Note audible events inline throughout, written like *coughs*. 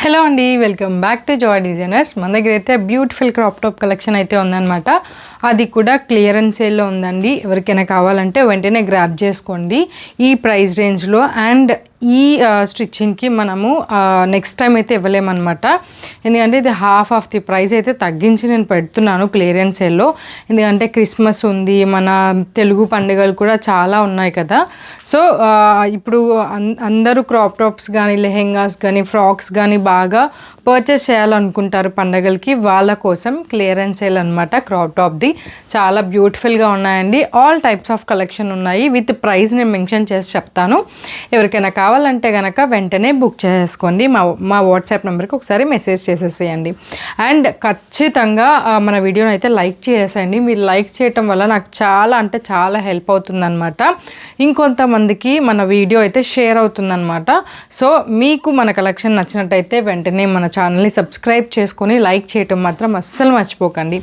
Hello అండి welcome back to joy designers మన దగ్గర అయితే బ్యూటిఫుల్ క్రాప్ టాప్ కలెక్షన్ అయితే ఉందన్నమాట. అది కూడా క్లియరెన్స్ సేల్లో ఉందండి. ఎవరికైనా కావాలంటే వెంటనే గ్రాప్ చేసుకోండి. ఈ ప్రైస్ రేంజ్లో అండ్ ఈ స్టిచ్చింగ్కి మనము నెక్స్ట్ టైం అయితే ఇవ్వలేమన్నమాట. ఎందుకంటే ఇది హాఫ్ ఆఫ్ ది ప్రైస్ అయితే తగ్గించి నేను పెడుతున్నాను క్లియరెన్స్ సేల్లో. ఎందుకంటే క్రిస్మస్ ఉంది మన తెలుగు పండుగలు కూడా చాలా ఉన్నాయి కదా. సో ఇప్పుడు అందరూ క్రాప్ టాప్స్ కానీ లెహెంగాస్ కానీ ఫ్రాక్స్ కానీ బాగా పర్చేస్ చేయాలనుకుంటారు పండగలకి వాళ్ళ కోసం క్లియరెన్స్ సేల్ అనమాట క్రాప్ టాప్ది చాలా బ్యూటిఫుల్గా ఉన్నాయండి. ఆల్ టైప్స్ ఆఫ్ కలెక్షన్ ఉన్నాయి. విత్ ప్రైస్ నేను మెన్షన్ చేసి చెప్తాను. ఎవరికైనా కావాలంటే కనుక వెంటనే బుక్ చేసుకోండి. మా మా వాట్సాప్ నెంబర్కి ఒకసారి మెసేజ్ చేసేసేయండి. అండ్ ఖచ్చితంగా మన వీడియోని అయితే లైక్ చేసేయండి. మీరు లైక్ చేయటం వల్ల నాకు చాలా అంటే చాలా హెల్ప్ అవుతుందన్నమాట. ఇంకొంతమందికి మన వీడియో అయితే షేర్ అవుతుందన్నమాట. సో మీకు మన కలెక్షన్ నచ్చినట్టయితే వెంటనే మన ఛానల్ని సబ్స్క్రైబ్ చేసుకొని లైక్ చేయటం మాత్రం అస్సలు మర్చిపోకండి.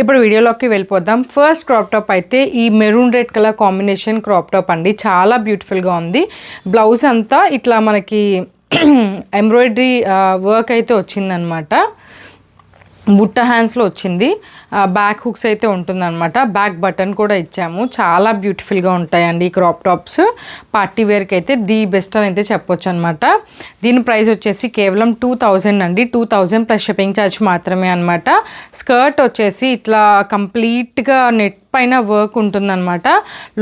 ఇప్పుడు వీడియోలోకి వెళ్ళిపోదాం. ఫస్ట్ క్రాప్ టాప్ అయితే ఈ maroon red colour combination crop top అండి. చాలా బ్యూటిఫుల్గా ఉంది. బ్లౌజ్ అంతా ఇట్లా మనకి *clears throat* ఎంబ్రాయిడరీ వర్క్ అయితే వచ్చిందనమాట. బుట్ట హ్యాండ్స్లో వచ్చింది. బ్యాక్ హుక్స్ అయితే ఉంటుందన్నమాట. బ్యాక్ బటన్ కూడా ఇచ్చాము. చాలా బ్యూటిఫుల్గా ఉంటాయండి ఈ క్రాప్ టాప్స్ పార్టీ వేర్కి అయితే ది బెస్ట్ అని అయితే చెప్పొచ్చు అనమాట దీని ప్రైస్ వచ్చేసి కేవలం టూ థౌజండ్ అండి. Two thousand plus shipping charge మాత్రమే అనమాట స్కర్ట్ వచ్చేసి ఇట్లా కంప్లీట్గా నెట్ పైన వర్క్ ఉంటుందన్నమాట.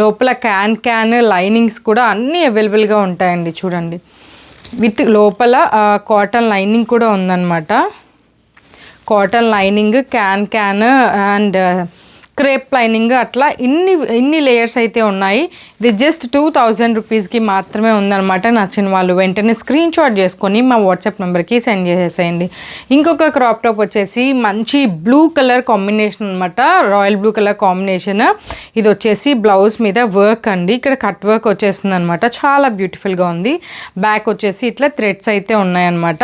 లోపల క్యాన్ క్యాన్ లైనింగ్స్ కూడా అన్నీ అవైలబుల్గా ఉంటాయండి చూడండి. విత్ లోపల కాటన్ లైనింగ్ కూడా ఉందన్నమాట. Cotton lining can can and crepe lining అట్లా ఇన్ని ఇన్ని లేయర్స్ అయితే ఉన్నాయి. ఇది జస్ట్ టూ థౌజండ్ రూపీస్కి మాత్రమే ఉందన్నమాట. నచ్చిన వాళ్ళు వెంటనే స్క్రీన్ షాట్ చేసుకొని మా వాట్సాప్ నెంబర్కి సెండ్ చేసేసేయండి ఇంకొక క్రాప్ టాప్ వచ్చేసి మంచి బ్లూ కలర్ కాంబినేషన్ అనమాట రాయల్ బ్లూ కలర్ కాంబినేషన్ ఇది వచ్చేసి బ్లౌజ్ మీద వర్క్ అండి. ఇక్కడ కట్ వర్క్ వచ్చేస్తుంది అనమాట చాలా బ్యూటిఫుల్గా ఉంది. బ్యాక్ వచ్చేసి ఇట్లా థ్రెడ్స్ అయితే ఉన్నాయన్నమాట.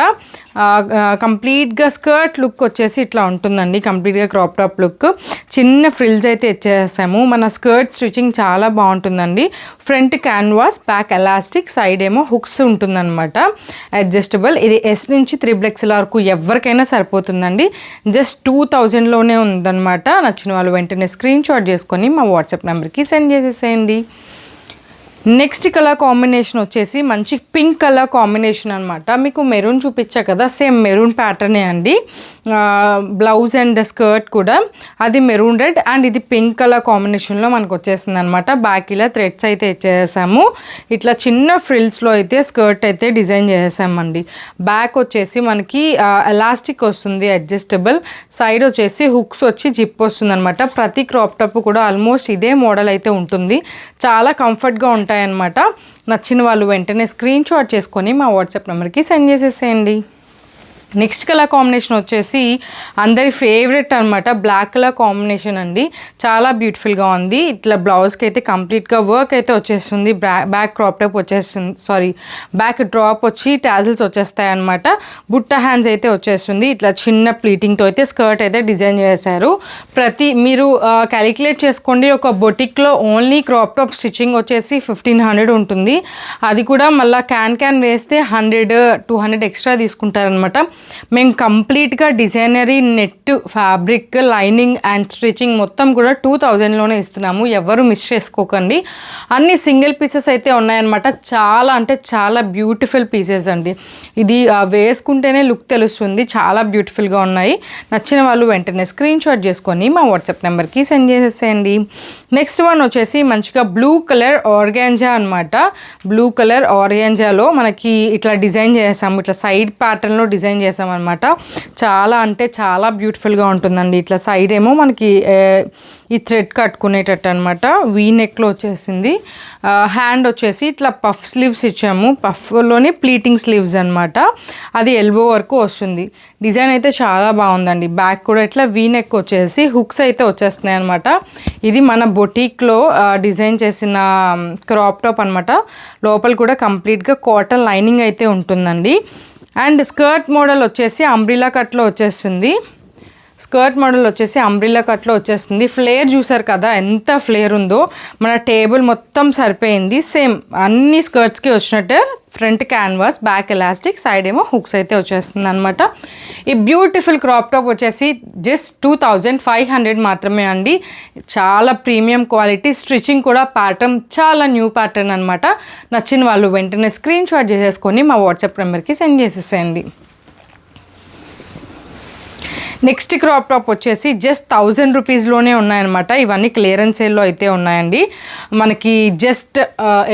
కంప్లీట్గా స్కర్ట్ లుక్ వచ్చేసి ఇట్లా ఉంటుందండి. కంప్లీట్గా క్రాప్ టాప్ లుక్ చిన్న ఫ్రిల్స్ అయితే ఇచ్చేసాము. మన స్కర్ట్ స్టిచ్చింగ్ చాలా బాగుంటుందండి. Front canvas back elastic side ఏమో హుక్స్ ఉంటుందన్నమాట. అడ్జస్టబుల్ ఇది ఎస్ నుంచి త్రిబుల్ ఎక్స్ఎల్ వరకు ఎవరికైనా సరిపోతుందండి. జస్ట్ టూ థౌజండ్లోనే ఉందన్నమాట. నచ్చిన వాళ్ళు వెంటనే స్క్రీన్ షాట్ చేసుకొని మా వాట్సాప్ నెంబర్కి సెండ్ చేసేసేయండి నెక్స్ట్ కలర్ కాంబినేషన్ వచ్చేసి మంచి పింక్ కలర్ కాంబినేషన్ అనమాట మీకు మెరూన్ చూపించా కదా సేమ్ మెరూన్ ప్యాటర్నే అండి. బ్లౌజ్ అండ్ స్కర్ట్ కూడా. అది మెరూన్ రెడ్ అండ్ ఇది పింక్ కలర్ కాంబినేషన్లో మనకు వచ్చేసింది అనమాట బ్యాక్ ఇలా థ్రెడ్స్ అయితే ఇచ్చేసాము. ఇట్లా చిన్న ఫ్రిల్స్లో అయితే స్కర్ట్ అయితే డిజైన్ చేసామండి బ్యాక్ వచ్చేసి మనకి ఎలాస్టిక్ వస్తుంది అడ్జస్టబుల్ సైడ్ వచ్చేసి హుక్స్ వచ్చి జిప్ వస్తుంది అనమాట ప్రతి క్రాప్ టాప్ కూడా ఆల్మోస్ట్ ఇదే మోడల్ అయితే ఉంటుంది. చాలా కంఫర్ట్గా ఉంటుంది ఉంటాయన్నమాట. నచ్చిన వాళ్ళు వెంటనే స్క్రీన్ షాట్ చేసుకొని మా వాట్సాప్ నెంబర్కి సెండ్ చేసేసేయండి. నెక్స్ట్ కలర్ కాంబినేషన్ వచ్చేసి అందరి ఫేవరెట్ అనమాట బ్లాక్ కలర్ కాంబినేషన్ అండి. చాలా బ్యూటిఫుల్గా ఉంది. ఇట్లా బ్లౌజ్కి అయితే కంప్లీట్గా వర్క్ అయితే వచ్చేస్తుంది. బ్యాక్ క్రాప్ టాప్ వచ్చేస్తుంది. సారీ బ్యాక్ డ్రాప్ వచ్చి ట్యాజిల్స్ వచ్చేస్తాయి అనమాట బుట్ట హ్యాండ్స్ అయితే వచ్చేస్తుంది. ఇట్లా చిన్న ప్లీటింగ్తో అయితే స్కర్ట్ అయితే డిజైన్ చేశారు. ప్రతి మీరు క్యాలిక్యులేట్ చేసుకోండి. ఒక బొటిక్లో ఓన్లీ క్రాప్ టాప్ స్టిచ్చింగ్ వచ్చేసి ఫిఫ్టీన్ హండ్రెడ్ ఉంటుంది. అది కూడా మళ్ళీ క్యాన్ క్యాన్ వేస్తే హండ్రెడ్ టూ హండ్రెడ్ ఎక్స్ట్రా తీసుకుంటారనమాట మేము కంప్లీట్గా designer net fabric lining and stitching మొత్తం కూడా టూ థౌజండ్లోనే ఇస్తున్నాము. ఎవరు మిస్ చేసుకోకండి. అన్ని సింగిల్ పీసెస్ అయితే ఉన్నాయన్నమాట. చాలా అంటే చాలా బ్యూటిఫుల్ పీసెస్ అండి. ఇది వేసుకుంటేనే లుక్ తెలుస్తుంది. చాలా బ్యూటిఫుల్గా ఉన్నాయి. నచ్చిన వాళ్ళు వెంటనే స్క్రీన్ షాట్ చేసుకొని మా వాట్సాప్ నెంబర్కి సెండ్ చేసేసేయండి. నెక్స్ట్ వన్ వచ్చేసి మంచిగా బ్లూ కలర్ ఆర్గాంజా అనమాట బ్లూ కలర్ ఆర్గాంజాలో మనకి ఇట్లా డిజైన్ చేసాము. ఇట్లా సైడ్ ప్యాటర్న్లో డిజైన్ చేసామన్నమాట. చాలా అంటే చాలా బ్యూటిఫుల్గా ఉంటుందండి. ఇట్లా సైడ్ ఏమో మనకి ఈ థ్రెడ్ కట్టుకునేటట్టు అనమాట వీ నెక్లో వచ్చేసింది. హ్యాండ్ వచ్చేసి ఇట్లా పఫ్ స్లీవ్స్ ఇచ్చాము. పఫ్లోనే ప్లీటింగ్ స్లీవ్స్ అనమాట అది ఎల్బో వరకు వస్తుంది. డిజైన్ అయితే చాలా బాగుందండి. బ్యాక్ కూడా ఇట్లా వీ నెక్ వచ్చేసి హుక్స్ అయితే వచ్చేస్తున్నాయి అనమాట ఇది మన బొటీక్లో డిజైన్ చేసిన క్రాప్ టాప్ అనమాట లోపల కూడా కంప్లీట్గా కాటన్ లైనింగ్ అయితే ఉంటుందండి. అండ్ స్కర్ట్ మోడల్ వచ్చేసి అంబ్రిలా కట్లో వచ్చేసింది స్కర్ట్ మోడల్ వచ్చేసి అంబ్రిల్లా కట్లో వచ్చేస్తుంది. ఫ్లేర్ చూసారు కదా ఎంత ఫ్లేర్ ఉందో. మన టేబుల్ మొత్తం సరిపోయింది. సేమ్ అన్ని స్కర్ట్స్కి వచ్చినట్టే front canvas back elastic side ఏమో హుక్స్ అయితే వచ్చేస్తుంది అనమాట ఈ బ్యూటిఫుల్ క్రాప్ టాప్ వచ్చేసి just two thousand five hundred మాత్రమే అండి. చాలా ప్రీమియం క్వాలిటీ స్టిచ్చింగ్ కూడా ప్యాటర్న్ చాలా న్యూ ప్యాటర్న్ అనమాట నచ్చిన వాళ్ళు వెంటనే స్క్రీన్ షాట్ చేసేసుకొని మా వాట్సాప్ నెంబర్కి సెండ్ చేసేసేయండి. నెక్స్ట్ క్రాప్ టాప్ వచ్చేసి జస్ట్ థౌజండ్ రూపీస్లోనే ఉన్నాయన్నమాట. ఇవన్నీ క్లియరెన్స్ సేల్లో అయితే ఉన్నాయండి. మనకి జస్ట్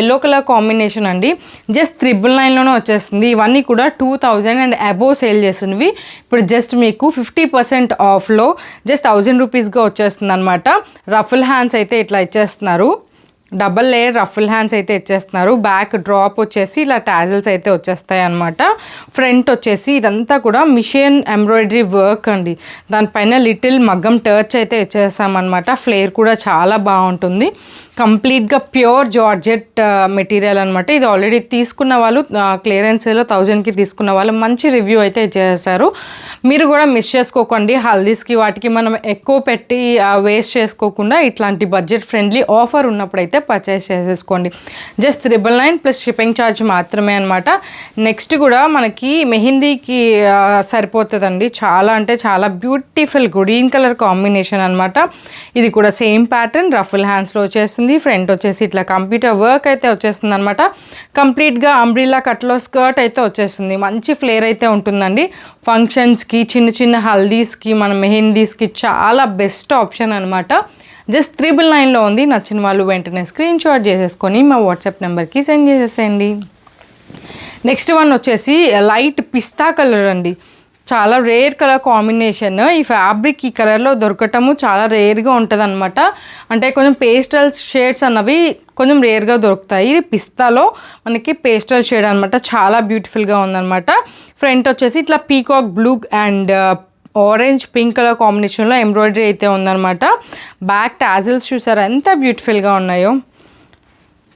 ఎల్లో కలర్ కాంబినేషన్ అండి. జస్ట్ త్రిబుల్ నైన్లోనే వచ్చేస్తుంది. ఇవన్నీ కూడా two thousand and above sale చేసినవి ఇప్పుడు జస్ట్ మీకు ఫిఫ్టీ పర్సెంట్ ఆఫ్లో జస్ట్ థౌజండ్ రూపీస్గా వచ్చేస్తుంది అనమాట రఫుల్ హ్యాండ్స్ అయితే ఇట్లా ఇచ్చేస్తున్నారు. డబల్ లేయర్ రఫుల్ హ్యాండ్స్ అయితే ఇచ్చేస్తున్నారు. బ్యాక్ డ్రాప్ వచ్చేసి ఇలా టాజిల్స్ అయితే వచ్చేస్తాయి అనమాట ఫ్రంట్ వచ్చేసి ఇదంతా కూడా మిషన్ ఎంబ్రాయిడరీ వర్క్ అండి. దానిపైన లిటిల్ మగ్గం టర్చ్ అయితే ఇచ్చేస్తామన్నమాట ఫ్లేర్ కూడా చాలా బాగుంటుంది. కంప్లీట్గా ప్యూర్ జార్జెట్ మెటీరియల్ అనమాట ఇది ఆల్రెడీ తీసుకున్న వాళ్ళు క్లియరెన్స్లో థౌజండ్కి తీసుకున్న వాళ్ళు మంచి రివ్యూ అయితే చేశారు. మీరు కూడా మిస్ చేసుకోకండి. హల్దీస్కి వాటికి మనం ఎక్కువ పెట్టి వేస్ట్ చేసుకోకుండా ఇట్లాంటి బడ్జెట్ ఫ్రెండ్లీ ఆఫర్ ఉన్నప్పుడు అయితే పర్చేస్ చేసేసుకోండి. Just triple nine plus shipping charge మాత్రమే అనమాట నెక్స్ట్ కూడా మనకి మెహందీకి సరిపోతుందండి. చాలా అంటే చాలా బ్యూటిఫుల్ గ్రీన్ కలర్ కాంబినేషన్ అనమాట ఇది కూడా సేమ్ ప్యాటర్న్ రఫుల్ హ్యాండ్స్లో వచ్చేసింది ఫ్రంట్ వచ్చేసి ఇట్లా కంప్యూటర్ వర్క్ అయితే వచ్చేస్తుంది అనమాట కంప్లీట్గా అంబ్రిల్లా కట్లో స్కర్ట్ అయితే వచ్చేస్తుంది. మంచి ఫ్లేర్ అయితే ఉంటుందండి. ఫంక్షన్స్కి చిన్న చిన్న హల్దీస్కి మన మెహందీస్కి చాలా బెస్ట్ ఆప్షన్ అనమాట జస్ట్ త్రిబుల్ నైన్లో ఉంది. నచ్చిన వాళ్ళు వెంటనే స్క్రీన్ షాట్ చేసేసుకొని మా వాట్సాప్ నెంబర్కి సెండ్ చేసేసేయండి. నెక్స్ట్ వన్ వచ్చేసి లైట్ పిస్తా కలర్ అండి. చాలా రేర్ కలర్ కాంబినేషన్ ఈ ఫ్యాబ్రిక్ ఈ కలర్లో దొరకటము చాలా రేర్గా ఉంటుంది అనమాట అంటే కొంచెం పేస్టల్ షేడ్స్ అన్నవి కొంచెం రేర్గా దొరుకుతాయి. ఇది పిస్తాలో మనకి పేస్టల్ షేడ్ అనమాట చాలా బ్యూటిఫుల్గా ఉందన్నమాట. ఫ్రంట్ వచ్చేసి ఇట్లా peacock blue and orange pink colour కాంబినేషన్లో ఎంబ్రాయిడరీ అయితే ఉందన్నమాట. బ్యాక్ టాజిల్స్ చూసారా? ఎంత బ్యూటిఫుల్గా ఉన్నాయో.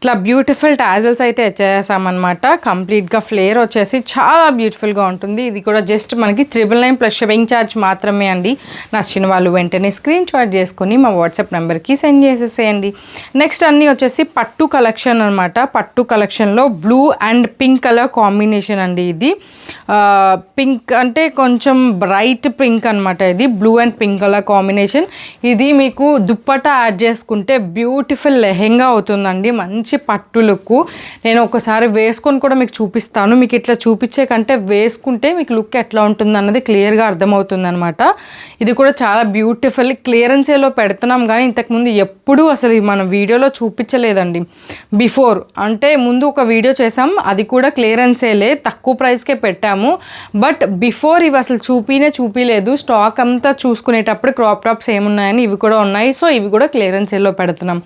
ఇట్లా బ్యూటిఫుల్ టాజిల్స్ అయితే ఇచ్చేసామన్నమాట కంప్లీట్గా ఫ్లేర్ వచ్చేసి చాలా బ్యూటిఫుల్గా ఉంటుంది. ఇది కూడా జస్ట్ మనకి triple nine plus shipping charge మాత్రమే అండి. నచ్చిన వాళ్ళు వెంటనే స్క్రీన్ షాట్ చేసుకొని మా వాట్సాప్ నెంబర్కి సెండ్ చేసేసేయండి. నెక్స్ట్ అన్నీ వచ్చేసి పట్టు కలెక్షన్ అనమాట పట్టు కలెక్షన్లో blue and pink colour combination అండి ఇది. పింక్ అంటే కొంచెం బ్రైట్ పింక్ అనమాట ఇది. Blue and pink colour combination. ఇది మీకు దుప్పట యాడ్ చేసుకుంటే బ్యూటిఫుల్ లెహెంగా అవుతుందండి. మంచి పట్టు లుక్ నేను ఒకసారి వేసుకొని కూడా మీకు చూపిస్తాను. మీకు ఇట్లా చూపించే కంటే వేసుకుంటే మీకు లుక్ ఎట్లా ఉంటుంది అన్నది క్లియర్గా అర్థమవుతుంది అనమాట ఇది కూడా చాలా బ్యూటిఫుల్ క్లియరెన్సేలో పెడుతున్నాం కానీ ఇంతకుముందు ఎప్పుడూ అసలు మన వీడియోలో చూపించలేదండి. బిఫోర్ అంటే ముందు ఒక వీడియో చేసాం అది కూడా క్లియరెన్సేలే తక్కువ ప్రైస్కే పెట్టాము. బట్ బిఫోర్ ఇవి అసలు చూపినే చూపిలేదు. స్టాక్ అంతా చూసుకునేటప్పుడు క్రాప్ టాప్స్ ఏమున్నాయని ఇవి కూడా ఉన్నాయి. సో ఇవి కూడా క్లియరెన్స్ పెడుతున్నాం.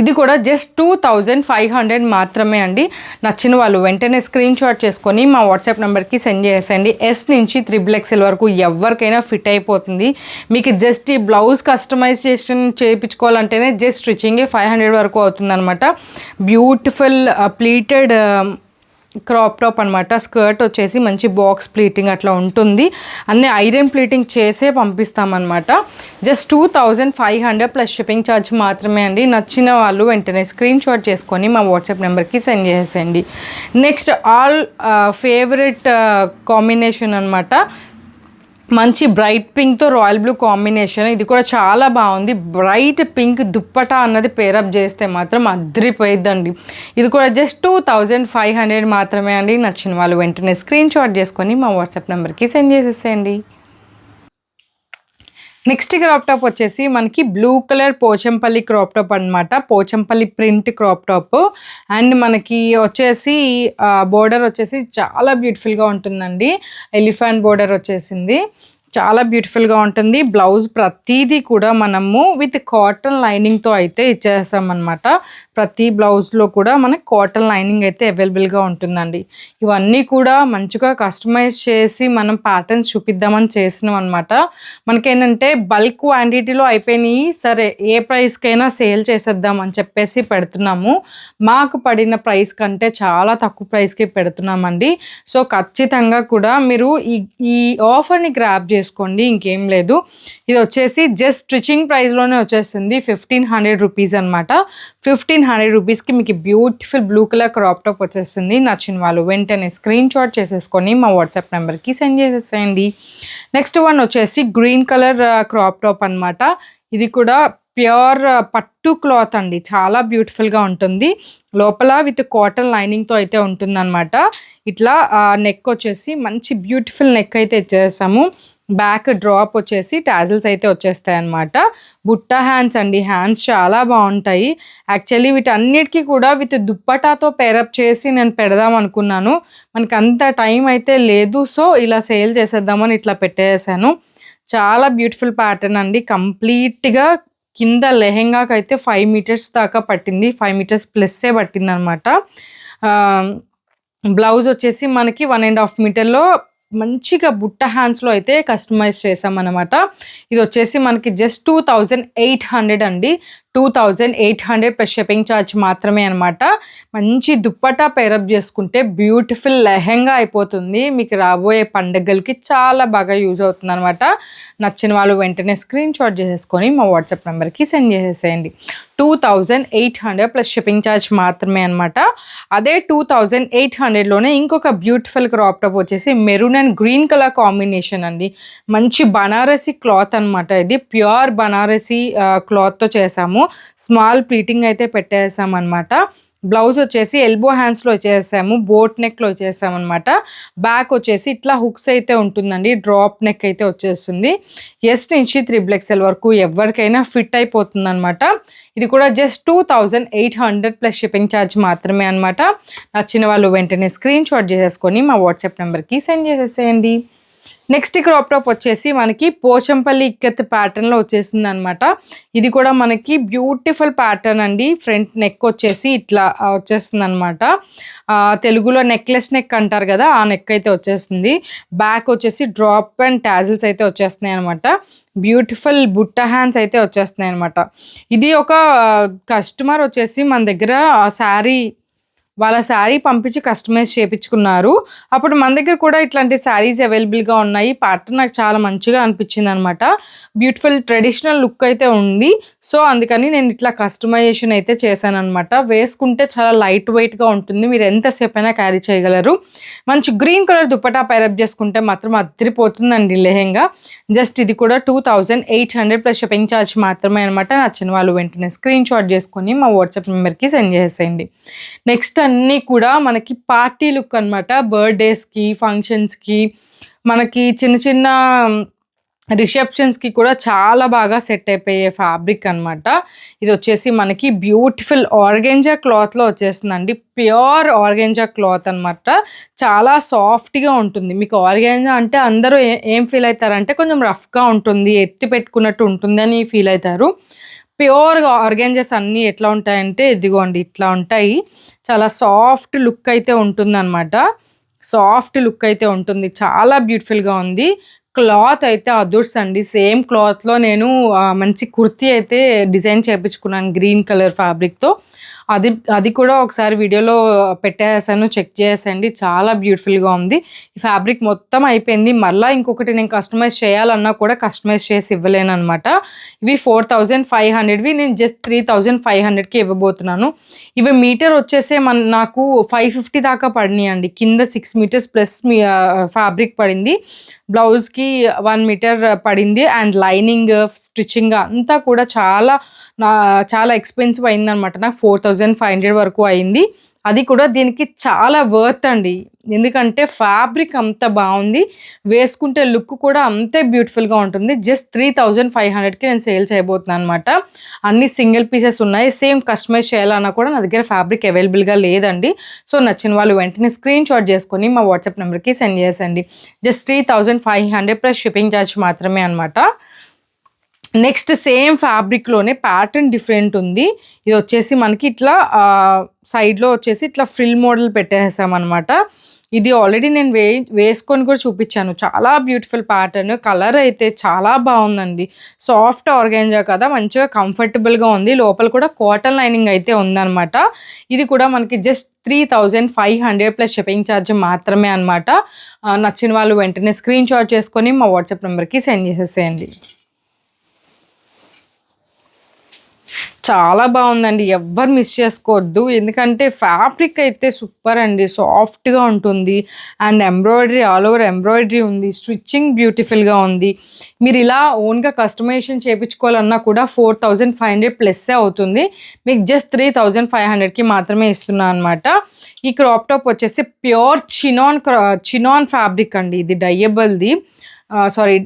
ఇది కూడా just two thousand five hundred మాత్రమే అండి. నచ్చిన వాళ్ళు వెంటనే స్క్రీన్ షాట్ చేసుకొని మా వాట్సాప్ నెంబర్కి సెండ్ చేసేయండి. ఎస్ నుంచి త్రిబుల్ ఎక్స్ఎల్ వరకు ఎవరికైనా ఫిట్ అయిపోతుంది. మీకు జస్ట్ ఈ బ్లౌజ్ కస్టమైజేషన్ చేయించుకోవాలంటేనే జస్ట్ స్టిచ్చింగే ఫైవ్ హండ్రెడ్ వరకు అవుతుందన్నమాట. బ్యూటిఫుల్ ప్లీటెడ్ క్రాప్ టాప్ అనమాట స్కర్ట్ వచ్చేసి మంచి బాక్స్ ప్లీటింగ్ అట్లా ఉంటుంది. అన్నీ ఐరన్ ప్లీటింగ్ చేసే పంపిస్తామన్నమాట. Just two thousand five hundred plus shipping charge మాత్రమే అండి. నచ్చిన వాళ్ళు వెంటనే స్క్రీన్ షాట్ చేసుకొని మా వాట్సాప్ నెంబర్కి సెండ్ చేసేయండి. నెక్స్ట్ ఆల్ ఫేవరెట్ కాంబినేషన్ అనమాట మంచి బ్రైట్ పింక్తో రాయల్ బ్లూ కాంబినేషన్ ఇది కూడా చాలా బాగుంది. బ్రైట్ పింక్ దుప్పటా అన్నది పేరప్ చేస్తే మాత్రం అద్దరిపోయిద్దండి ఇది కూడా just two thousand five hundred మాత్రమే అండి. నచ్చిన వాళ్ళు వెంటనే స్క్రీన్ షాట్ చేసుకొని మా వాట్సాప్ నెంబర్కి సెండ్ చేసేసేయండి. నెక్స్ట్ క్రాప్ టాప్ వచ్చేసి మనకి blue colour Pochampally crop top అనమాట Pochampally print crop top and మనకి వచ్చేసి బోర్డర్ వచ్చేసి చాలా బ్యూటిఫుల్గా ఉంటుందండి. ఎలిఫెంట్ బోర్డర్ వచ్చేసింది. చాలా బ్యూటిఫుల్గా ఉంటుంది. బ్లౌజ్ ప్రతిదీ కూడా మనము విత్ కాటన్ లైనింగ్తో అయితే ఇచ్చేసామన్నమాట ప్రతి బ్లౌజ్లో కూడా మనకి కాటన్ లైనింగ్ అయితే అవైలబుల్గా ఉంటుందండి. ఇవన్నీ కూడా మంచిగా కస్టమైజ్ చేసి మనం ప్యాటర్న్స్ చూపిద్దామని చేసినాం అనమాట మనకేంటంటే బల్క్ క్వాంటిటీలో అయిపోయినాయి. సరే ఏ ప్రైస్కైనా సేల్ చేసేద్దాం అని చెప్పేసి పెడుతున్నాము. మాకు పడిన ప్రైస్ కంటే చాలా తక్కువ ప్రైస్కి పెడుతున్నామండి. సో ఖచ్చితంగా కూడా మీరు ఈ ఈ ఆఫర్ని గ్రాప్ చేసి చేసుకోండి ఇంకేం లేదు. ఇది వచ్చేసి జస్ట్ స్టిచ్చింగ్ ప్రైస్లోనే వచ్చేస్తుంది ఫిఫ్టీన్ హండ్రెడ్ రూపీస్ అనమాట ఫిఫ్టీన్ హండ్రెడ్ రూపీస్కి మీకు beautiful blue colour crop top వచ్చేస్తుంది. నచ్చిన వాళ్ళు వెంటనే స్క్రీన్ షాట్ చేసేసుకొని మా వాట్సాప్ నెంబర్కి సెండ్ చేసేసేయండి. నెక్స్ట్ వన్ వచ్చేసి గ్రీన్ కలర్ క్రాప్ టాప్ అనమాట ఇది కూడా ప్యూర్ uh, పట్టు క్లాత్ అండి. చాలా బ్యూటిఫుల్గా ఉంటుంది. లోపల విత్ కాటన్ లైనింగ్తో అయితే ఉంటుందన్నమాట. ఇట్లా uh, నెక్ వచ్చేసి మంచి బ్యూటిఫుల్ నెక్ అయితే ఇచ్చేసాము. బ్యాక్ డ్రాప్ వచ్చేసి టాజిల్స్ అయితే వచ్చేస్తాయి అనమాట బుట్ట హ్యాండ్స్ అండి హ్యాండ్స్ చాలా బాగుంటాయి. యాక్చువల్లీ వీటన్నిటికీ కూడా విత్ దుప్పటాతో పేరప్ చేసి నేను పెడదాం అనుకున్నాను. మనకి అంత టైం అయితే లేదు సో ఇలా సేల్ చేసేద్దామని ఇట్లా పెట్టేసాను. చాలా బ్యూటిఫుల్ ప్యాటర్న్ అండి. కంప్లీట్గా కింద లెహెంగాకి అయితే ఫైవ్ మీటర్స్ దాకా పట్టింది. ఫైవ్ మీటర్స్ ప్లస్సే పట్టింది అనమాట బ్లౌజ్ వచ్చేసి మనకి వన్ అండ్ హాఫ్ మీటర్లో మంచిగా బుట్ట హ్యాండ్స్లో అయితే కస్టమైజ్ చేసామన్నమాట ఇది వచ్చేసి మనకి just two thousand eight hundred అండి. Two thousand eight hundred plus shipping charge మాత్రమే అనమాట మంచి దుప్పటా పేరప్ చేసుకుంటే బ్యూటిఫుల్ లెహెంగా అయిపోతుంది. మీకు రాబోయే పండుగలకి చాలా బాగా యూజ్ అవుతుంది అనమాట నచ్చిన వాళ్ళు వెంటనే స్క్రీన్ షాట్ చేసేసుకొని మా వాట్సాప్ నెంబర్కి సెండ్ చేసేసేయండి. Two thousand eight hundred plus shipping charge మాత్రమే అనమాట అదే టూ థౌజండ్ ఎయిట్ హండ్రెడ్లోనే ఇంకొక బ్యూటిఫుల్ క్రాప్ టాప్ వచ్చేసి maroon and green colour combination అండి. మంచి బనారసి క్లాత్ అనమాట ఇది. ప్యూర్ బనారసి క్లాత్తో చేసాము. స్మాల్ ప్లీటింగ్ అయితే పెట్టేసాం అనమాట బ్లౌజ్ వచ్చేసి ఎల్బో హ్యాండ్స్లో వచ్చేసాము బోట్ నెక్లో వచ్చేసామన్నమాట బ్యాక్ వచ్చేసి ఇట్లా హుక్స్ అయితే ఉంటుందండి డ్రాప్ నెక్ అయితే వచ్చేస్తుంది. ఎస్ నుంచి త్రిబుల్ ఎక్స్ఎల్ వరకు ఎవరికైనా ఫిట్ అయిపోతుంది అనమాట ఇది కూడా just two thousand eight hundred plus shipping charge మాత్రమే అనమాట నచ్చిన వాళ్ళు వెంటనే స్క్రీన్ షాట్ చేసేసుకొని మా వాట్సాప్ నెంబర్కి సెండ్ చేసేసేయండి. నెక్స్ట్ క్రాప్ టాప్ వచ్చేసి మనకి పోచంపల్లి ఇక్కత్ ప్యాటర్న్లో వచ్చేసింది అనమాట ఇది కూడా మనకి బ్యూటిఫుల్ ప్యాటర్న్ అండి. ఫ్రంట్ నెక్ వచ్చేసి ఇట్లా వచ్చేస్తుంది అనమాట తెలుగులో నెక్లెస్ నెక్ అంటారు కదా ఆ నెక్ అయితే వచ్చేస్తుంది బ్యాక్ వచ్చేసి డ్రాప్ అండ్ ట్యాజిల్స్ అయితే వచ్చేస్తున్నాయి అనమాట బ్యూటిఫుల్ బుట్ట హ్యాండ్స్ అయితే వచ్చేస్తున్నాయి అనమాట ఇది ఒక కస్టమర్ వచ్చేసి మన దగ్గర శారీ వాళ్ళ శారీ పంపించి కస్టమైజ్ చేయించుకున్నారు అప్పుడు మన దగ్గర కూడా ఇట్లాంటి శారీస్ అవైలబుల్గా ఉన్నాయి. ప్యాటర్న్ నాకు చాలా మంచిగా అనిపించింది అనమాట బ్యూటిఫుల్ ట్రెడిషనల్ లుక్ అయితే ఉంది. సో అందుకని నేను ఇట్లా కస్టమైజేషన్ అయితే చేశాను అనమాట వేసుకుంటే చాలా లైట్ వెయిట్గా ఉంటుంది. మీరు ఎంతసేపు అయినా క్యారీ చేయగలరు. మంచి గ్రీన్ కలర్ దుప్పటా పైరప్ చేసుకుంటే మాత్రం అదిరిపోతుందండి లెహెంగా. జస్ట్ ఇది కూడా two thousand eight hundred plus shipping charge మాత్రమే అనమాట నచ్చిన వాళ్ళు వెంటనే స్క్రీన్ షాట్ చేసుకొని మా వాట్సాప్ నెంబర్కి సెండ్ చేసేయండి. నెక్స్ట్ అన్నీ కూడా మనకి పార్టీ లుక్ అనమాట బర్త్డేస్కి ఫంక్షన్స్కి మనకి చిన్న చిన్న రిసెప్షన్స్కి కూడా చాలా బాగా సెట్ అయిపోయే ఫ్యాబ్రిక్ అనమాట ఇది వచ్చేసి మనకి బ్యూటిఫుల్ ఆర్గెంజా క్లాత్లో వచ్చేస్తుందండి. ప్యూర్ ఆర్గెంజా క్లాత్ అనమాట చాలా సాఫ్ట్గా ఉంటుంది. మీకు ఆర్గెంజా అంటే అందరూ ఏం ఫీల్ అవుతారంటే కొంచెం రఫ్గా ఉంటుంది ఎత్తి పెట్టుకున్నట్టు ఉంటుంది అని ఫీల్ అవుతారు. ప్యూర్గా ఆర్గాంజెస్ అన్నీ ఎట్లా ఉంటాయంటే ఇదిగోండి ఇట్లా ఉంటాయి. చాలా సాఫ్ట్ లుక్ అయితే ఉంటుందన్నమాట. సాఫ్ట్ లుక్ అయితే ఉంటుంది. చాలా బ్యూటిఫుల్గా ఉంది. క్లాత్ అయితే అదుర్స్ అండి. సేమ్ క్లాత్లో నేను మంచి కుర్తీ అయితే డిజైన్ చేయించుకున్నాను గ్రీన్ కలర్ ఫ్యాబ్రిక్తో. అది అది కూడా ఒకసారి వీడియోలో పెట్టేసాను చెక్ చేసేయండి. చాలా బ్యూటిఫుల్గా ఉంది. ఈ ఫ్యాబ్రిక్ మొత్తం అయిపోయింది. మళ్ళీ ఇంకొకటి నేను కస్టమైజ్ చేయాలన్నా కూడా కస్టమైజ్ చేసి ఇవ్వలేను అనమాట ఇవి ఫోర్ థౌజండ్ ఫైవ్ హండ్రెడ్వి నేను జస్ట్ త్రీ థౌజండ్ ఫైవ్ హండ్రెడ్కి ఇవ్వబోతున్నాను. ఇవి మీటర్ వచ్చేసే మన నాకు ఫైవ్ ఫిఫ్టీ దాకా పడినాయి అండి కింద సిక్స్ మీటర్స్ ప్లస్ మీ ఫ్యాబ్రిక్ పడింది. బ్లౌజ్కి వన్ మీటర్ పడింది. అండ్ లైనింగ్ స్టిచ్చింగ్ అంతా కూడా చాలా నా చాలా ఎక్స్పెన్సివ్ అయిందనమాట నాకు ఫోర్ థౌజండ్ ఫైవ్ హండ్రెడ్ వరకు అయింది. అది కూడా దీనికి చాలా వర్త్ అండి. ఎందుకంటే ఫ్యాబ్రిక్ అంత బాగుంది. వేసుకుంటే లుక్ కూడా అంతే బ్యూటిఫుల్గా ఉంటుంది. జస్ట్ త్రీ థౌజండ్ ఫైవ్ హండ్రెడ్కి నేను సేల్ చేయబోతున్నాను అనమాట అన్ని సింగిల్ పీసెస్ ఉన్నాయి. సేమ్ కస్టమైజ్ చేయాలన్నా కూడా నా దగ్గర ఫ్యాబ్రిక్ అవైలబుల్గా లేదండి. సో నచ్చిన వాళ్ళు వెంటనే స్క్రీన్ షాట్ చేసుకొని మా వాట్సాప్ నెంబర్కి send చేసండి just three thousand five hundred plus shipping charge మాత్రమే అనమాట నెక్స్ట్ సేమ్ ఫ్యాబ్రిక్లోనే ప్యాటర్న్ డిఫరెంట్ ఉంది. ఇది వచ్చేసి మనకి ఇట్లా సైడ్లో వచ్చేసి ఇట్లా ఫ్రిల్ మోడల్ పెట్టేసామన్నమాట. ఇది ఆల్రెడీ నేను వే వేసుకొని కూడా చూపించాను. చాలా బ్యూటిఫుల్ ప్యాటర్న్. కలర్ అయితే చాలా బాగుందండి. సాఫ్ట్ ఆర్గాంజా కదా మంచిగా కంఫర్టబుల్గా ఉంది. లోపల కూడా కాటన్ లైనింగ్ అయితే ఉందన్నమాట. ఇది కూడా మనకి just three thousand five hundred plus shipping charge మాత్రమే అనమాట నచ్చిన వాళ్ళు వెంటనే స్క్రీన్ షాట్ చేసుకొని మా వాట్సాప్ నెంబర్కి సెండ్ చేసేసేయండి. చాలా బాగుందండి. ఎవ్వరు మిస్ చేసుకోవద్దు. ఎందుకంటే ఫ్యాబ్రిక్ అయితే సూపర్ అండి. సాఫ్ట్గా ఉంటుంది. And embroidery all over embroidery ఉంది. స్టిచ్చింగ్ బ్యూటిఫుల్గా ఉంది. మీరు ఇలా ఓన్గా కస్టమైజేషన్ చేయించుకోవాలన్నా కూడా ఫోర్ థౌజండ్ ఫైవ్ హండ్రెడ్ ప్లస్సే అవుతుంది. మీకు జస్ట్ త్రీ థౌజండ్ ఫైవ్ హండ్రెడ్కి మాత్రమే ఇస్తున్నా అనమాట ఈ క్రాప్ టాప్ వచ్చేసి ప్యూర్ చినాన్ చినాన్ ఫ్యాబ్రిక్ అండి. ఇది డయ్యబుల్ది సారీ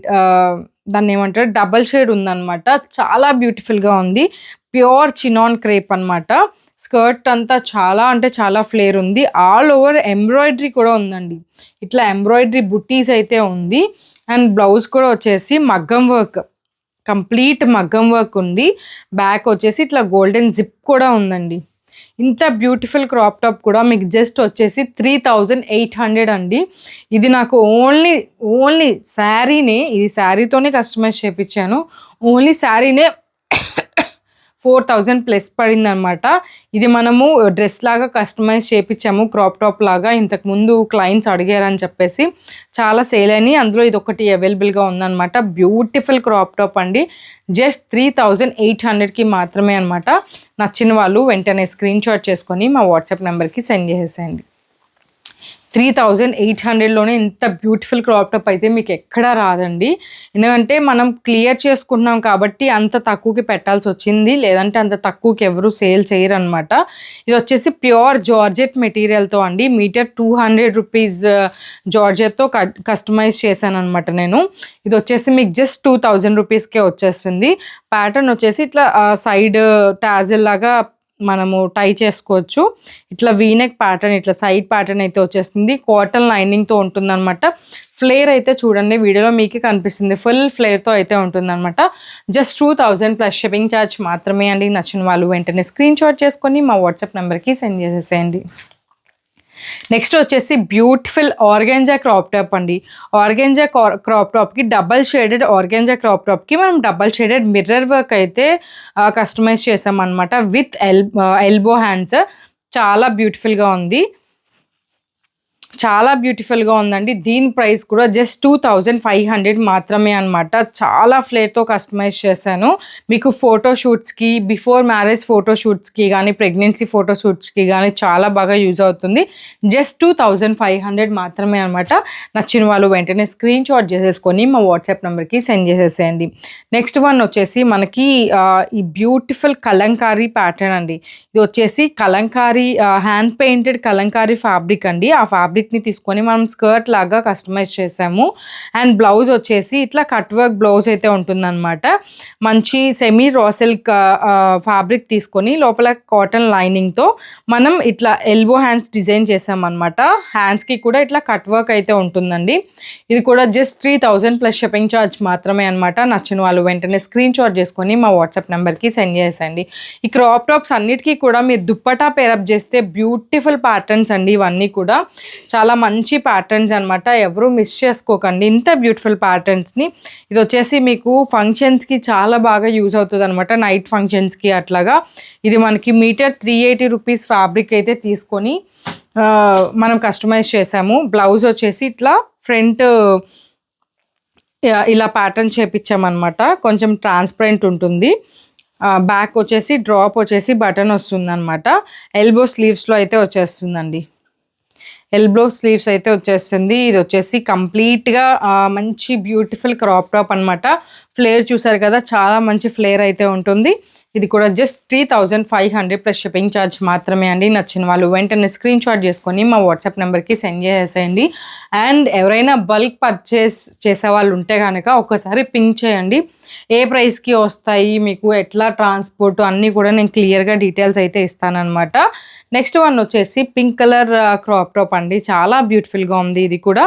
దాన్ని ఏమంటారు? డబల్ షేడ్ ఉందన్నమాట. చాలా బ్యూటిఫుల్గా ఉంది. ప్యూర్ చినాన్ క్రేప్ అనమాట స్కర్ట్ అంతా చాలా అంటే చాలా ఫ్లేర్ ఉంది. ఆల్ ఓవర్ ఎంబ్రాయిడరీ కూడా ఉందండి. ఇట్లా ఎంబ్రాయిడరీ బుట్టీస్ అయితే ఉంది. అండ్ బ్లౌజ్ కూడా వచ్చేసి మగ్గం వర్క్. కంప్లీట్ మగ్గం వర్క్ ఉంది. బ్యాక్ వచ్చేసి ఇట్లా గోల్డెన్ జిప్ కూడా ఉందండి. ఇంత బ్యూటిఫుల్ క్రాప్ టాప్ కూడా మీకు జస్ట్ వచ్చేసి త్రీ థౌజండ్ ఎయిట్ హండ్రెడ్ అండి. ఇది నాకు ఓన్లీ ఓన్లీ శారీనే ఇది శారీతోనే కస్టమైజ్ చేయించాను ఓన్లీ శారీనే ఫోర్ థౌజండ్ ప్లస్ పడింది అనమాట ఇది మనము డ్రెస్ లాగా కస్టమైజ్ చేయించాము క్రాప్ టాప్ లాగా. ఇంతకు ముందు క్లయింట్స్ అడిగారని చెప్పేసి చాలా సేల్ అయినాయి. అందులో ఇది ఒకటి అవైలబుల్గా ఉందన్నమాట బ్యూటిఫుల్ క్రాప్ టాప్ అండి. జస్ట్ త్రీ థౌజండ్ ఎయిట్ హండ్రెడ్కి మాత్రమే అనమాట. నచ్చిన వాళ్ళు వెంటనే స్క్రీన్ షాట్ చేసుకొని మా వాట్సాప్ నెంబర్కి సెండ్ చేసేయండి. త్రీ థౌజండ్ ఎయిట్ హండ్రెడ్లోనే ఇంత బ్యూటిఫుల్ క్రాప్ టాప్ అయితే మీకు ఎక్కడా రాదండి. ఎందుకంటే మనం క్లియర్ చేసుకుంటున్నాం కాబట్టి అంత తక్కువకి పెట్టాల్సి వచ్చింది. లేదంటే అంత తక్కువకి ఎవరు సేల్ చేయరు అనమాట ఇది వచ్చేసి ప్యూర్ జార్జెట్ మెటీరియల్తో అండి. మీటర్ టూ హండ్రెడ్ రూపీస్ జార్జెట్తో కస్టమైజ్ చేశాను అనమాట నేను. ఇది వచ్చేసి మీకు జస్ట్ టూ థౌజండ్ రూపీస్కే వచ్చేస్తుంది. ప్యాటర్న్ వచ్చేసి ఇట్లా సైడ్ టాజిల్ లాగా మనము టై చేసుకోవచ్చు. ఇట్లా వీనెక్ ప్యాటర్న్ ఇట్లా సైడ్ ప్యాటర్న్ అయితే వచ్చేస్తుంది. కాటన్ లైనింగ్తో ఉంటుందన్నమాట. ఫ్లేర్ అయితే చూడండి వీడియోలో మీకే కనిపిస్తుంది. ఫుల్ ఫ్లేర్తో అయితే ఉంటుందన్నమాట. Just two thousand plus shipping charge మాత్రమే అండి. నచ్చిన వాళ్ళు వెంటనే స్క్రీన్ షాట్ చేసుకొని మా వాట్సాప్ నెంబర్కి సెండ్ చేసేసేయండి. నెక్స్ట్ వచ్చేసి బ్యూటిఫుల్ ఆర్గెంజా క్రాప్ టాప్ అండి. ఆర్గెంజా క్రాప్ టాప్కి డబల్ షేడెడ్ ఆర్గెంజా క్రాప్ టాప్కి మనం డబల్ షేడెడ్ మిర్రర్ వర్క్ అయితే కస్టమైజ్ చేసామన్నమాట విత్ ఎల్ ఎల్బో హ్యాండ్స్. చాలా బ్యూటిఫుల్గా ఉంది. చాలా బ్యూటిఫుల్గా ఉందండి. దీని ప్రైస్ కూడా just two thousand five hundred మాత్రమే అనమాట చాలా ఫ్లేర్తో కస్టమైజ్ చేశాను. మీకు ఫోటోషూట్స్కి బిఫోర్ మ్యారేజ్ ఫోటోషూట్స్కి కానీ ప్రెగ్నెన్సీ ఫోటోషూట్స్కి కానీ చాలా బాగా యూజ్ అవుతుంది. Just two thousand five hundred మాత్రమే అనమాట నచ్చిన వాళ్ళు వెంటనే స్క్రీన్ షాట్ చేసేసుకొని మా వాట్సాప్ నెంబర్కి సెండ్ చేసేసేయండి. నెక్స్ట్ వన్ వచ్చేసి మనకి ఈ బ్యూటిఫుల్ కలంకారీ ప్యాటర్న్ అండి. ఇది వచ్చేసి Kalamkari hand painted Kalamkari fabric అండి. ఆ ఫ్యాబ్రిక్ ఫ్యాబ్రిక్ని తీసుకొని మనం స్కర్ట్ లాగా కస్టమైజ్ చేసాము. అండ్ బ్లౌజ్ వచ్చేసి ఇట్లా కట్ వర్క్ బ్లౌజ్ అయితే ఉంటుందన్నమాట. మంచి సెమీ రా సిల్క్ ఫ్యాబ్రిక్ తీసుకొని లోపల కాటన్ లైనింగ్తో మనం ఇట్లా ఎల్బో హ్యాండ్స్ డిజైన్ చేసామన్నమాట. హ్యాండ్స్కి కూడా ఇట్లా కట్ వర్క్ అయితే ఉంటుందండి. ఇది కూడా just three thousand plus shipping charge మాత్రమే అనమాట నచ్చిన వాళ్ళు వెంటనే స్క్రీన్ షాట్ చేసుకొని మా వాట్సాప్ నెంబర్కి సెండ్ చేసేయండి. ఈ క్రాప్ టాప్స్ అన్నిటికీ కూడా మీరు దుప్పటా పేరప్ చేస్తే బ్యూటిఫుల్ ప్యాటర్న్స్ అండి ఇవన్నీ కూడా. చాలా మంచి ప్యాటర్న్స్ అనమాట ఎవరూ మిస్ చేసుకోకండి. ఇంత బ్యూటిఫుల్ ప్యాటర్న్స్ని ఇది వచ్చేసి మీకు ఫంక్షన్స్కి చాలా బాగా యూజ్ అవుతుంది అనమాట నైట్ ఫంక్షన్స్కి అట్లాగా. ఇది మనకి metre three eighty rupees fabric అయితే తీసుకొని మనం కస్టమైజ్ చేసాము. బ్లౌజ్ వచ్చేసి ఇట్లా ఫ్రంట్ ఇలా ప్యాటర్న్ చేపించామన్నమాట కొంచెం ట్రాన్స్పరెంట్ ఉంటుంది. బ్యాక్ వచ్చేసి డ్రాప్ వచ్చేసి బటన్ వస్తుంది అనమాట ఎల్బో స్లీవ్స్లో అయితే వచ్చేస్తుందండి. ఎల్బో స్లీవ్స్ అయితే వచ్చేస్తుంది ఇది వచ్చేసి కంప్లీట్గా మంచి బ్యూటిఫుల్ క్రాప్ టాప్ అనమాట ఫ్లేర్ చూసారు కదా చాలా మంచి ఫ్లేర్ అయితే ఉంటుంది. ఇది కూడా just three thousand five hundred plus shipping charge మాత్రమే అండి. నచ్చిన వాళ్ళు వెంటనే స్క్రీన్ షాట్ చేసుకొని మా వాట్సాప్ నెంబర్కి సెండ్ చేసేయండి. అండ్ ఎవరైనా బల్క్ పర్చేస్ చేసే వాళ్ళు ఉంటే కనుక ఒకసారి పిన్ చేయండి. ఏ ప్రైస్కి వస్తాయి మీకు ఎట్లా ట్రాన్స్పోర్ట్ అన్నీ కూడా నేను క్లియర్గా డీటెయిల్స్ అయితే ఇస్తానమాట నెక్స్ట్ వన్ వచ్చేసి పింక్ కలర్ క్రాప్ టాప్ అండి. చాలా బ్యూటిఫుల్గా ఉంది ఇది కూడా.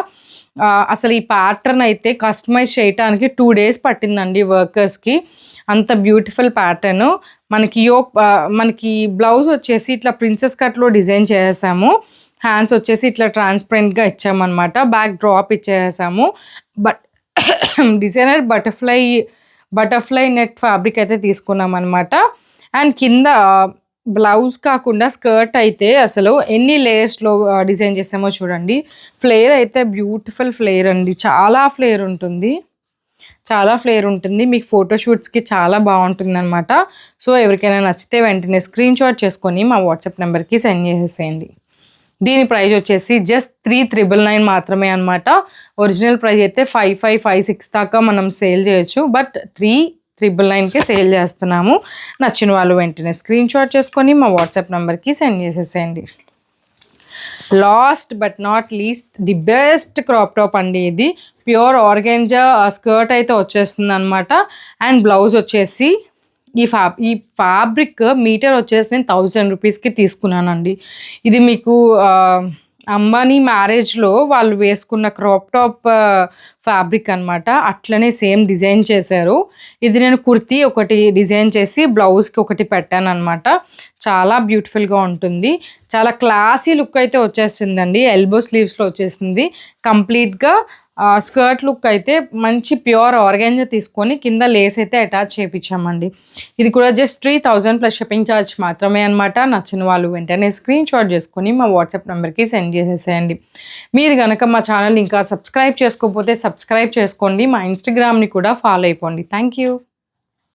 అసలు ఈ ప్యాటర్న్ అయితే కస్టమైజ్ చేయడానికి టూ డేస్ పట్టిందండి వర్కర్స్కి. అంత బ్యూటిఫుల్ ప్యాటర్న్. మనకి యో మనకి బ్లౌజ్ వచ్చేసి ఇట్లా ప్రిన్సెస్ కట్లో డిజైన్ చేసాము హ్యాండ్స్ వచ్చేసి ఇట్లా ట్రాన్స్పరెంట్గా ఇచ్చామన్నమాట. Back drop ఇచ్చేసాము. But *coughs* designer butterfly butterfly net fabric అయితే తీసుకున్నాం అనమాట అండ్ కింద బ్లౌజ్ కాకుండా స్కర్ట్ అయితే అసలు ఎన్ని లేయర్స్లో డిజైన్ చేసామో చూడండి. ఫ్లేర్ అయితే బ్యూటిఫుల్ ఫ్లేర్ అండి. చాలా ఫ్లేర్ ఉంటుంది. చాలా ఫ్లేర్ ఉంటుంది. మీకు ఫోటోషూట్స్కి చాలా బాగుంటుంది అనమాట సో ఎవరికైనా నచ్చితే వెంటనే స్క్రీన్ షాట్ చేసుకొని మా వాట్సాప్ నెంబర్కి సెండ్ చేసేసేయండి దీని ప్రైజ్ వచ్చేసి జస్ట్ త్రీ త్రిబుల్ నైన్ మాత్రమే అనమాట ఒరిజినల్ ప్రైజ్ అయితే ఫైవ్ ఫైవ్ ఫైవ్ సిక్స్ దాకా మనం సేల్ చేయొచ్చు. బట్ త్రీ త్రిబుల్ నైన్కే సేల్ చేస్తున్నాము. నచ్చిన వాళ్ళు వెంటనే స్క్రీన్ షాట్ చేసుకొని మా వాట్సాప్ నెంబర్కి సెండ్ చేసేసేయండి. Last but not least the best crop top అండి ఇది. ప్యూర్ ఆర్గెంజా స్కర్ట్ అయితే వచ్చేస్తుంది అనమాట అండ్ బ్లౌజ్ వచ్చేసి ఈ ఫ్యా ఈ ఫ్యాబ్రిక్ మీటర్ వచ్చేసి నేను థౌజండ్ రూపీస్కి తీసుకున్నానండి. ఇది మీకు అంబానీ మ్యారేజ్లో వాళ్ళు వేసుకున్న క్రాప్ టాప్ ఫ్యాబ్రిక్ అన్నమాట. అట్లనే సేమ్ డిజైన్ చేశారు. ఇది నేను కుర్తీ ఒకటి డిజైన్ చేసి బ్లౌజ్కి ఒకటి పెట్టాను అనమాట చాలా బ్యూటిఫుల్గా ఉంటుంది. చాలా క్లాసీ లుక్ అయితే వచ్చేసిందండి. ఎల్బో స్లీవ్స్లో వచ్చేసింది. కంప్లీట్గా స్కర్ట్ లుక్ అయితే మంచి ప్యూర్ ఆర్గాన్జా తీసుకొని కింద లేస్ అయితే అటాచ్ చేయించామండి ఇది కూడా just three thousand plus shipping charge మాత్రమే అనమాట నచ్చిన వాళ్ళు వెంటనే స్క్రీన్ షాట్ చేసుకొని మా వాట్సాప్ నెంబర్కి సెండ్ చేసేసేయండి. మీరు కనుక మా ఛానల్ ఇంకా సబ్స్క్రైబ్ చేసుకోకపోతే సబ్స్క్రైబ్ చేసుకోండి. మా ఇన్స్టాగ్రామ్ని కూడా ఫాలో అయిపోండి. Thank you